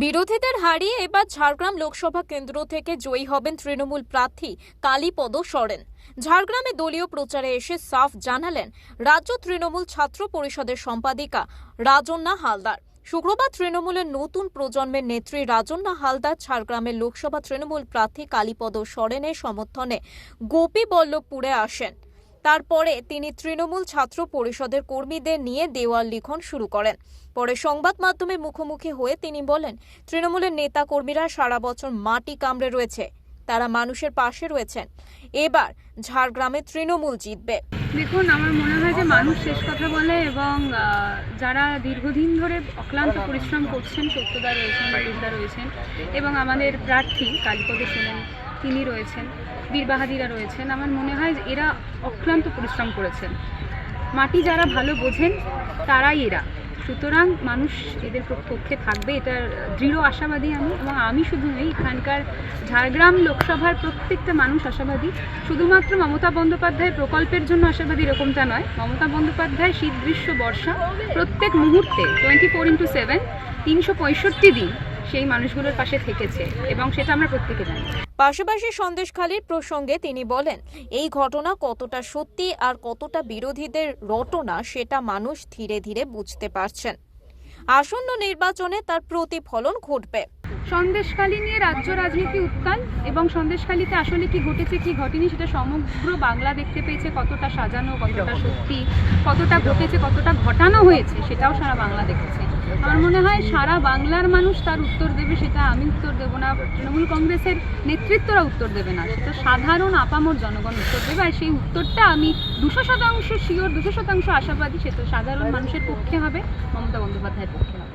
বিরোধীদের হারিয়ে এবার ঝাড়গ্রাম লোকসভা কেন্দ্র থেকে জয়ী হবেন তৃণমূল প্রার্থী কালীপদ সরেন। ঝাড়গ্রামে দলীয় প্রচারে এসে সাফ জানালেন রাজ্য তৃণমূল ছাত্র পরিষদের সম্পাদিকা রাজন্না হালদার। শুক্রবার তৃণমূলের নতুন প্রজন্মের নেত্রী রাজন্না হালদার ঝাড়গ্রামের লোকসভা তৃণমূল প্রার্থী কালীপদ সরেনের সমর্থনে গোপীবল্লভপুরে আসেন। তারপরে তিনি তৃণমূল ছাত্র পরিষদের কর্মীদের নিয়ে দেওয়াল লিখন শুরু করেন। পরে সংবাদ মাধ্যমে মুখোমুখি হয়ে তিনি বলেন, তৃণমূলের নেতা কর্মীরা সারা বছর মাটি কামড়ে রয়েছে। তারা মানুষের পাশে রয়েছেন। এবার ঝাড়গ্রামে তৃণমূল জিতবে। দেখুন, আমার মনে হয় যে মানুষ শেষ কথা বলে এবং যারা দীর্ঘদিন ধরে অক্লান্ত পরিশ্রম করছেন, সত্যদা রয়েছেন রয়েছেন এবং আমাদের প্রার্থী কালীপদ সেন তিনি রয়েছেন বীরবাহাদিরা রয়েছেন। আমার মনে হয় এরা অক্লান্ত পরিশ্রম করেছেন। মাটি যারা ভালো বোঝেন, তারাই এরা। সুতরাং মানুষ এদের পক- পক্ষে থাকবে এটার দৃঢ় আশাবাদী আমি এবং আমি শুধু নই, এখানকার ঝাড়গ্রাম লোকসভার প্রত্যেকটা মানুষ আশাবাদী। শুধুমাত্র মমতা বন্দ্যোপাধ্যায়ের প্রকল্পের জন্য আশাবাদী এরকমটা নয়। মমতা বন্দ্যোপাধ্যায় শীত গ্রীষ্ম বর্ষা প্রত্যেক মুহূর্তে টোয়েন্টি ফোর ইন্টু সেভেন তিনশো পঁয়ষট্টি দিন। সেই মানুষগুলোর পাশে থেকেছে এবং সেটা আমরা প্রত্যেকে জানি। পাশাপাশি সন্দেশখালীর প্রসঙ্গে তিনি বলেন এই ঘটনা কতটা সত্যি আর কতটা বিরোধীদের রটনা সেটা মানুষ ধীরে ধীরে বুঝতে পারছেন। আসন্ন নির্বাচনে তার প্রতিফলন ঘটবে। সন্দেশখালী নিয়ে রাজ্য রাজনীতি উত্তাল এবং সন্দেশখালীতে আসলে কি ঘটেছে কি ঘটেনি সেটা সমগ্র বাংলা দেখতে পেয়েছে কতটা সাজানো কতটা সত্যি কতটা ঘটেছে কতটা ঘটানো হয়েছে সেটাও সারা বাংলা দেখেছে। আমার মনে হয় সারা বাংলার মানুষ তার উত্তর দেবে, সেটা আমি উত্তর দেবো না। তৃণমূল কংগ্রেসের নেতৃত্বরা উত্তর দেবে না, সেটা সাধারণ আপামর জনগণ উত্তর দেবে। আর সেই উত্তরটা আমি দুশো শতাংশ শিওর দুশো শতাংশ আশাবাদী সেটা সাধারণ মানুষের পক্ষে হবে, মমতা বন্দ্যোপাধ্যায়ের পক্ষে হবে।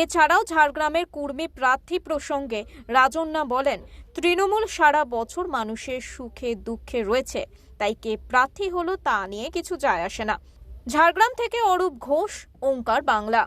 এছাড়াও ঝাড়গ্রামের কুর্মী প্রার্থী প্রসঙ্গে রাজন্না বলেন, তৃণমূল সারা বছর মানুষের সুখে দুঃখে রয়েছে, তাই কে প্রার্থী হলো তা নিয়ে কিছু যায় আসে না। ঝাড়গ্রাম থেকে অরূপ ঘোষ, ওঙ্কার বাংলা।